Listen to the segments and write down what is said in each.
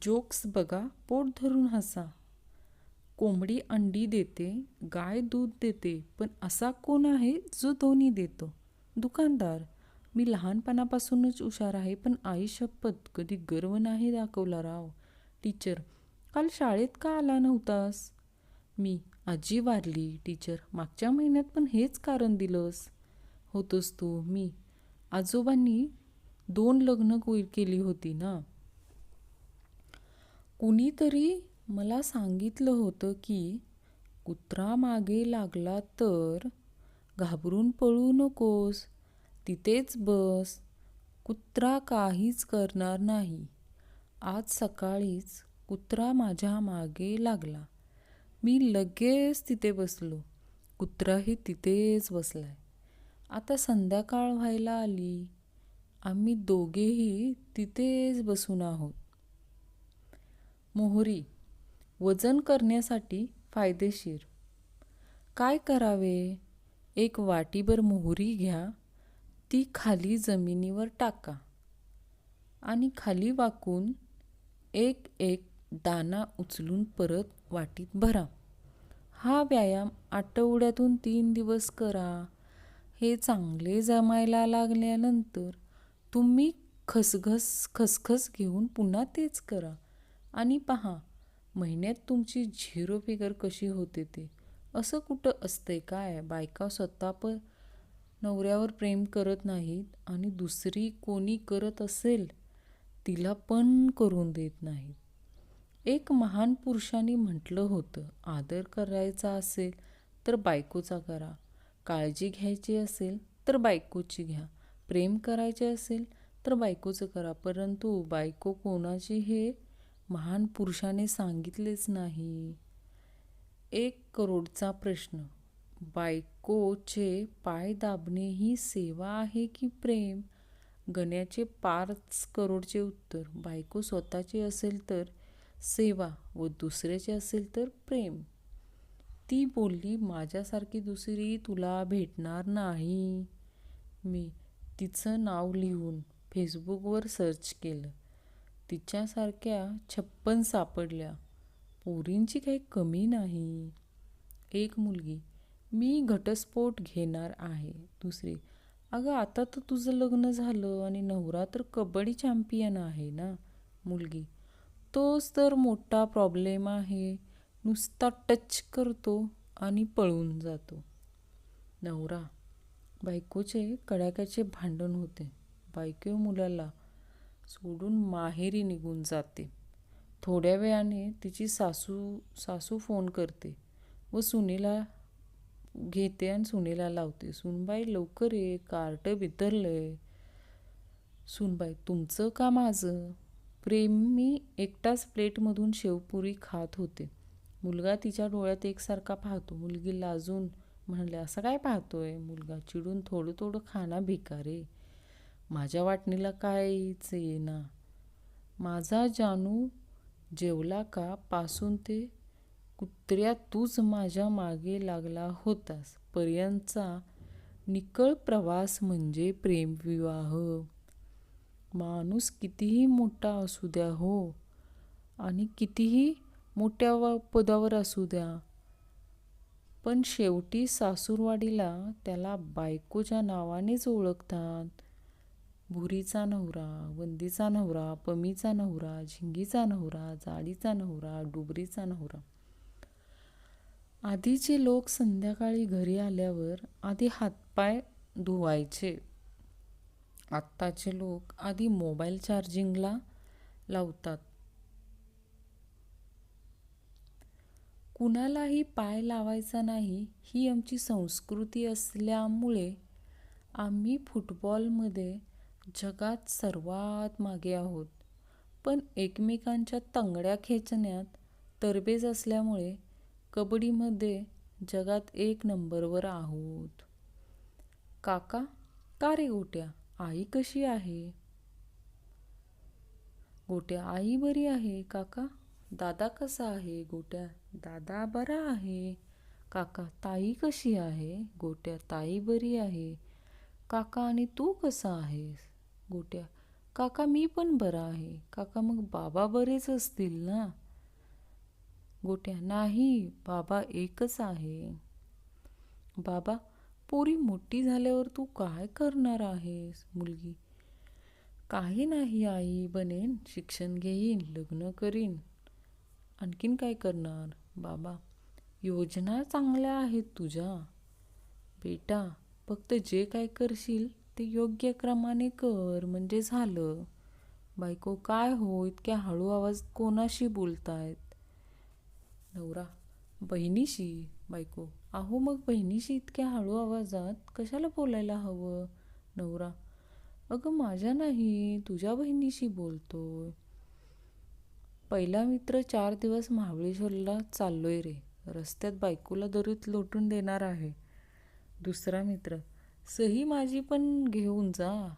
Jokes बघा पोट धरून हसा. कोंबडी अंडी देते गाय दूध देते पण असा कोण आहे जो दोन्ही देतो? दुकानदार मी लहानपणापासूनच हुशार आहे पण आई शपथ कधी गर्व नाही दाखवला राव. टीचर काल शाळेत का आला नव्हतास? मी आजी वारली टीचर मागच्या महिन्यात पण हेच कारण दिलंस. होतोस तू मी. आजोबांनी दोन लग्न कोई- केली होती ना? कुणीतरी मला सांगितलं होतं की कुत्रा मागे लागला तर घाबरून पळू नकोस तिथेच बस कुत्रा काहीच करणार नाही. आज सकाळीच कुत्रा माझ्या मागे लागला. मी लगेच तिथे बसलो. कुत्राही तिथेच बसलाय. आता संध्याकाळ व्हायला आली. आम्ही दोघेही तिथेच बसून आहोत. मोहरी वजन करण्यासाठी फायदेशीर. काय करावे? एक वाटीभर मोहरी घ्या ती खाली जमिनीवर टाका आणि खाली वाकून एक एक दाना उचलून परत वाटीत भरा. हा व्यायाम आठवड्यातून तीन दिवस करा. हे चांगले जमायला लागल्यानंतर तुम्ही खसखस खसखस घेऊन पुन्हा तेच करा. आणि पहा महिन्यात तुमची झिरो फिगर कशी होते ते? असं कुठं असतंय काय? बायका स्वतः पण नवऱ्यावर प्रेम करत नाहीत आणि दुसरी कोणी करत असेल तिला पण करून देत नाहीत. एक महान पुरुषाने म्हटलं होतं आदर करायचा असेल तर बायकोचा करा काळजी घ्यायची असेल तर बायकोची घ्या प्रेम करायचे असेल तर बायकोचं करा परंतु बायको कोणाची हे महान पुरुषाने सांगितलेच नाही. एक करोडचा प्रश्न. बायकोचे पाय दाबणे ही सेवा आहे की प्रेम? गण्याचे पाच करोडचे उत्तर. बायको स्वतःचे असेल तर सेवा व दुसऱ्याचे असेल तर प्रेम. ती बोलली माझ्यासारखी दुसरी तुला भेटणार नाही. मी तिचं नाव लिहून फेसबुकवर सर्च केलं. तिच्यासारख्या छप्पन सापडल्या. पोरींची काही कमी नाही. एक मुलगी मी घटस्फोट घेणार आहे. दुसरी अगं आता तर तुझं लग्न झालं आणि नवरा तर कबड्डी चॅम्पियन आहे ना? मुलगी तोच तर मोठा प्रॉब्लेम आहे. नुसता टच करतो आणि पळून जातो. नवरा बायकोचे कडाक्याचे भांडण होते. बायको मुलाला सोडून माहेरी निघून जाते. थोड्या वेळाने तिची सासू सासू फोन करते व सुनेला घेते आणि सुनेला लावते. सुनबाई लवकर ये कार्ट बितरलंय. सुनबाई तुमचं का माझं? प्रेम मी एकटाच प्लेटमधून शेवपुरी खात होते. मुलगा तिच्या डोळ्यात एकसारखा पाहतो. मुलगी लाजून म्हणले असं काय पाहतोय? मुलगा चिडून थोडं थोडं खाना भिकारे माझ्या वाटणीला काहीच येईना. माझा जानू जेवला का पासून ते कुत्र्या तूच माझ्या मागे लागला होतास. पर्यंतचा निकळ प्रवास म्हणजे प्रेमविवाह. माणूस कितीही मोठा असू द्या हो आणि कितीही मोठ्या व पदावर असू द्या पण शेवटी सासूरवाडीला त्याला बायकोच्या नावानेच ओळखतात. भुरीचा नवरा वंदीचा नवरा पमीचा नवरा झिंगीचा नवरा जाळीचा नवरा डुबरीचा नवरा. आधीचे लोक संध्याकाळी घरी आल्यावर आधी हातपाय धुवायचे. आत्ताचे लोक आधी मोबाईल चार्जिंगला लावतात. कुणालाही पाय लावायचा नाही ही आमची संस्कृती असल्यामुळे आम्ही फुटबॉलमध्ये जगात सर्वात मागे आहोत. पण एकमेकांच्या तंगड्या खेचण्यात तरबेज असल्यामुळे कबड्डीमध्ये जगात एक नंबरवर आहोत. काका का रे गोट्या? आई कशी आहे? गोट्या आई बरी आहे काका? दादा कसा आहे? गोट्या दादा बरा आहे. काका ताई कशी आहे? गोट्या ताई बरी आहे. काका आणि तू कसा आहेस? गोट्या. काका मी पण बरा आहे. काका मग बाबा बरेच असतील ना? गोट्या नाही बाबा एकच आहे. बाबा पोरी मोठी झाल्यावर तू काय करणार आहेस मुलगी? काही नाही आई बनेन शिक्षण घेईन लग्न करीन. आणखीन काय करणार? बाबा योजना चांगल्या आहेत तुझ्या. बेटा फक्त जे काय करशील ते योग्य क्रमाने कर म्हणजे झालं. बायको काय हो इतक्या हळू आवाज कोणाशी बोलतायत? नवरा बहिणीशी. बायको अहो मग बहिणीशी इतक्या हळू आवाजात कशाला बोलायला हवं? नवरा अगं माझ्या नाही तुझ्या बहिणीशी बोलतोय. पहिला मित्र चार दिवस महाबळेश्वरला चाललोय रे. रस्त्यात बायकोला दरीत लोटून देणार आहे. दुसरा मित्र सही माझी पण घेऊन जा.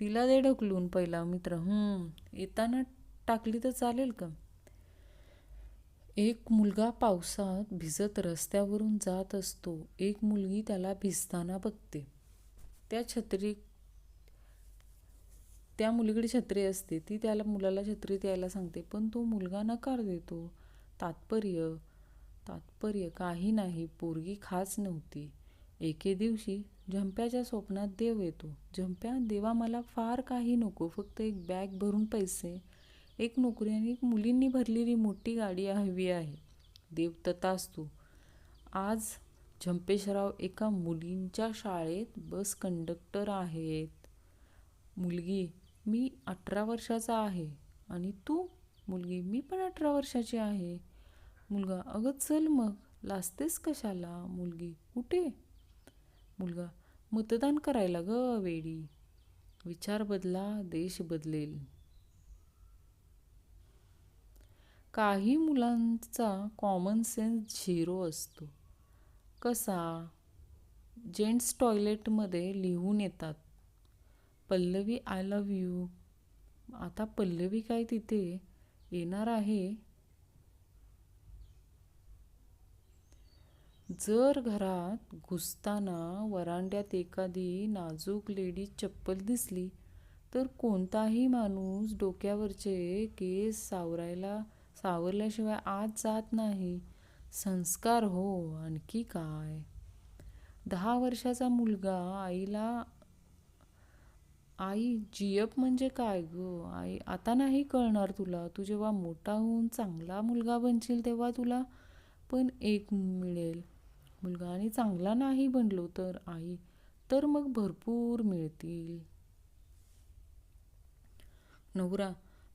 तिला दे ढकलून पहिला मित्र. हम्म येताना टाकली तर चालेल का? एक मुलगा पावसात भिजत रस्त्यावरून जात असतो. एक मुलगी त्याला भिजताना बघते. त्या छत्री त्या मुलीकडे छत्री असते. ती त्याला मुलाला छत्री द्यायला सांगते. पण तो मुलगा नकार देतो. तात्पर्य तात्पर्य काही नाही. पोरगी खास नव्हती. एके दिवशी झंप्याच्या स्वप्नात देव येतो. झंप्या देवा मला फार काही नको. फक्त एक बॅग भरून पैसे एक नोकरी आणि एक मुलींनी भरलेली मोठी गाडी हवी आहे. देव तू आज झंपेशराव एका मुलींच्या शाळेत बस कंडक्टर आहेत. मुलगी मी अठरा वर्षाचा आहे. आणि तू? मुलगी मी पण अठरा वर्षाची आहे. मुलगा अगं चल मग. लाजतेस कशाला? मुलगी कुठे? मुलगा. मतदान करायला ग वेडी. विचार बदला देश बदलेल. काही मुलांचा कॉमन सेन्स झिरो असतो. कसा? जेंट्स टॉयलेटमध्ये लिहून येतात. पल्लवी आय लव्ह यू आता पल्लवी काय तिथे? येणार आहे. जर घरात घुसताना वरांड्यात एखादी नाजूक लेडी चप्पल दिसली तर कोणताही माणूस डोक्यावरचे केस सावरायला सावरल्याशिवाय आत जात नाही. संस्कार हो आणखी काय? दहा वर्षाचा मुलगा आईला आई जीएफ म्हणजे काय ग? आई आता नाही कळणार तुला. तू जेव्हा मोठा होऊन चांगला मुलगा बनशील तेव्हा तुला पण एक मिळेल. मुलगा आणि चांगला नाही बनलो तर आई तर मग भरपूर मिळतील. नवरा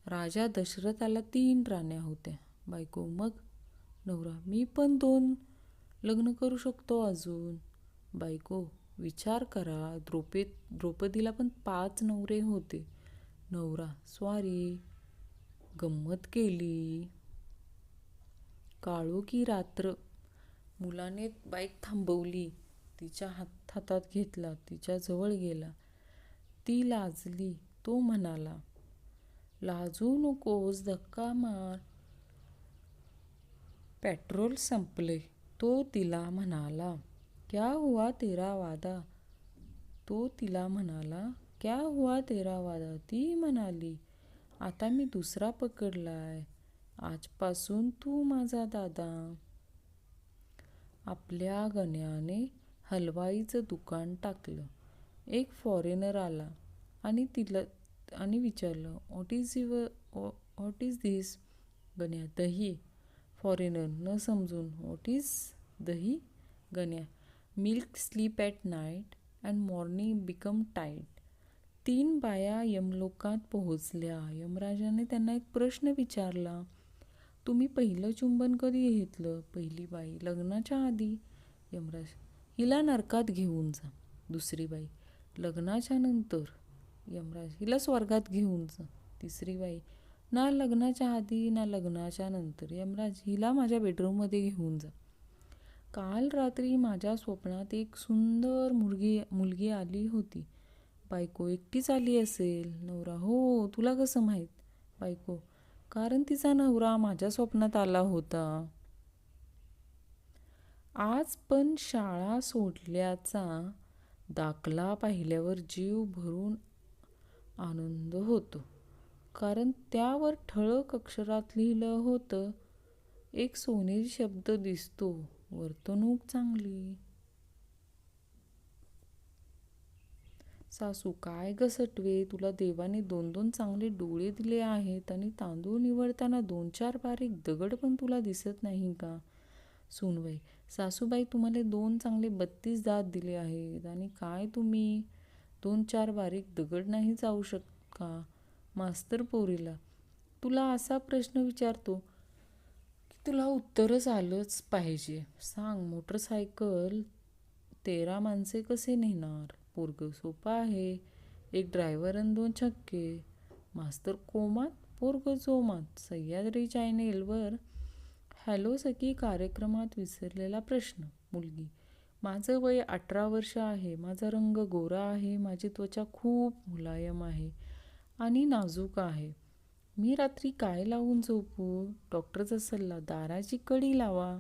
राजा दशरथाला तीन राण्या होत्या. बायको मग? नवरा मी पण दोन. लग्न करू शकतो अजून. बायको विचार करा. द्रौपद द्रौपदीला पण पाच नवरे होते. नवरा स्वारी. गंमत केली. काळो की रात्र. मुलाने बाईक थांबवली तिच्या हात हातात घेतला तिच्या जवळ गेला. ती लाजली. तो म्हणाला लाजू नकोस धक्का मार. पेट्रोल संपले. तो तिला म्हणाला क्या हुआ तेरा वादा? तो तिला म्हणाला क्या हुआ तेरा वादा? ती म्हणाली आता मी दुसरा पकडलाय. आजपासून तू माझा दादा. आपल्या गण्याने हलवाईचं दुकान टाकलं. एक फॉरेनर आला आणि तिला आणि विचारलं what is your what is this Ganya dahi. Foreigner न समजून what is dahi? Ganya milk sleep at night and morning become tight तीन बाया यमलोकात पोहोचल्या. यमराजाने त्यांना एक प्रश्न विचारला तुम्ही पहिलं चुंबन कधी घेतलं? पहिली बाई लग्नाच्या आधी? यमराज हिला नरकात घेऊन जा. दुसरी बाई लग्नाच्या नंतर? यमराज हिला स्वर्गात घेऊन जा. तिसरी बाई ना लग्नाच्या आधी ना लग्नाच्या नंतर? यमराज हिला माझ्या बेडरूममध्ये घेऊन जा. काल रात्री माझ्या स्वप्नात एक सुंदर मुलगी मुलगी आली होती. बायको एकटीच आली असेल. नवरा हो तुला कसं माहीत? बायको कारण तिचा नवरा माझ्या स्वप्नात आला होता. आज पण शाळा सोडल्याचा दाखला पाहिल्यावर जीव भरून आनंद होतो. कारण त्यावर ठळक अक्षरात लिहिलं होतं एक सोनेरी शब्द दिसतो वर्तणूक चांगली. सासू काय ग सटवे? तुला देवाने दोन दोन चांगले डोळे दिले आहेत आणि तांदूळ निवडताना दोन चार बारीक दगड पण तुला दिसत नाही का? सुनवाई सासूबाई तुम्हाला दोन चांगले बत्तीस दात दिले आहेत आणि काय तुम्ही? दोन चार बारीक दगड नाही जाऊ शकत का? मास्तर पोरीला तुला असा प्रश्न विचारतो की तुला उत्तरच आलंच पाहिजे. सांग मोटरसायकल तेरा माणसे कसे नेणार? पोरग सोपं आहे. एक ड्रायव्हर आणि दोन छक्के. मास्तर कोमात पोरग जोमात. सह्याद्री चॅनेलवर हॅलो सखी कार्यक्रमात विसरलेला प्रश्न. मुलगी माझं वय अठरा वर्ष आहे. माझा रंग गोरा आहे. माझी त्वचा खूप मुलायम आहे आणि नाजूक आहे. मी रात्री काय लावून झोपू? डॉक्टरचा सल्ला दाराची कडी लावा.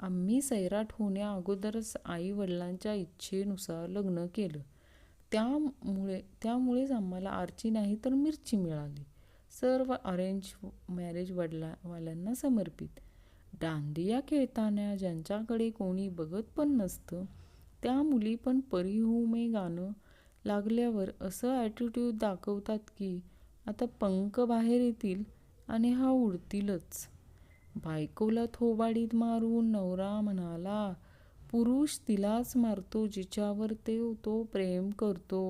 आम्ही सैराट होण्या अगोदरच आई वडिलांच्या इच्छेनुसार लग्न केलं. त्यामुळे त्यामुळेच आम्हाला आरची नाही तर मिरची मिळाली. सर्व अरेंज मॅरेज वडिलावाल्यांना समर्पित. दांडिया खेळताना ज्यांच्याकडे कोणी बघत पण नसतं त्या मुली पण परिहुमे गाणं लागल्यावर असं ॲटिट्यूड दाखवतात की आता पंख बाहेर येतील आणि हा उडतीलच. बायकोला थोबाडीत मारून नवरा म्हणाला पुरुष तिलाच मारतो जिच्यावर ते तो प्रेम करतो.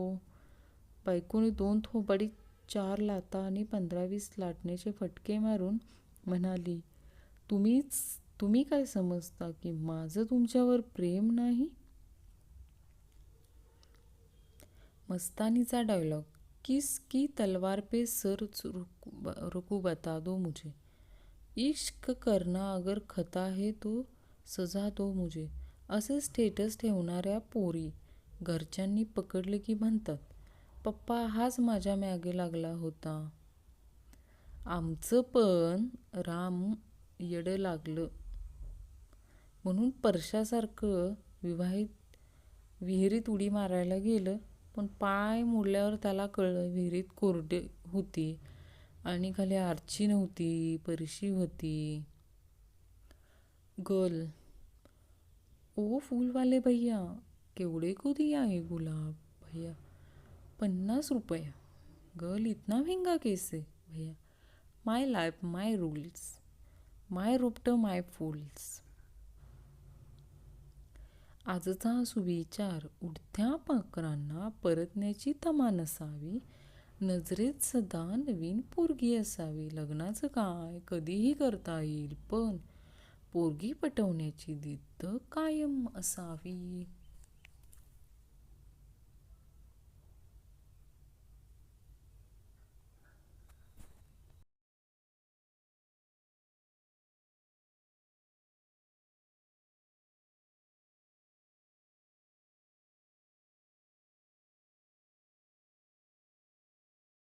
बायकोने दोन थोबाडीत चार लाता आणि पंधरा वीस लाटण्याचे फटके मारून म्हणाली तुम्हीच तुम्ही काय समजता की माझं तुमच्यावर प्रेम नाही? मस्तानीचा डायलॉग किस की तलवार पे सर रुकू बता दो मुझे. इश्क करना अगर खता है तो सजा दो मुझे. असे स्टेटस ठेवणाऱ्या पोरी घरच्यांनी पकडले की म्हणतात पप्पा हाच माझ्या मागे लागला होता. आमचं पण राम येडं लागलं. म्हणून परशासारखं विवाहित विहिरीत उडी मारायला गेलं पण पाय मोडल्यावर त्याला कळलं विहिरीत कोरडे होती. आणि खाली आरची नव्हती परशी होती. गर्ल ओ फूलवाले भैया केवढे को दिया है गुलाब भैया? पन्नास रुपया. गर्ल इतना महंगा कैसे? भैया माय लाईफ माय रूल्स माय रोपट माय फूल्स आजचा सुविचार उडत्या पाखरांना परतण्याची तमा नसावी नजरेत सदा नवीन पोरगी असावी. लग्नाचं काय? कधीही करता येईल पण पोरगी पटवण्याची जिद्द कायम असावी.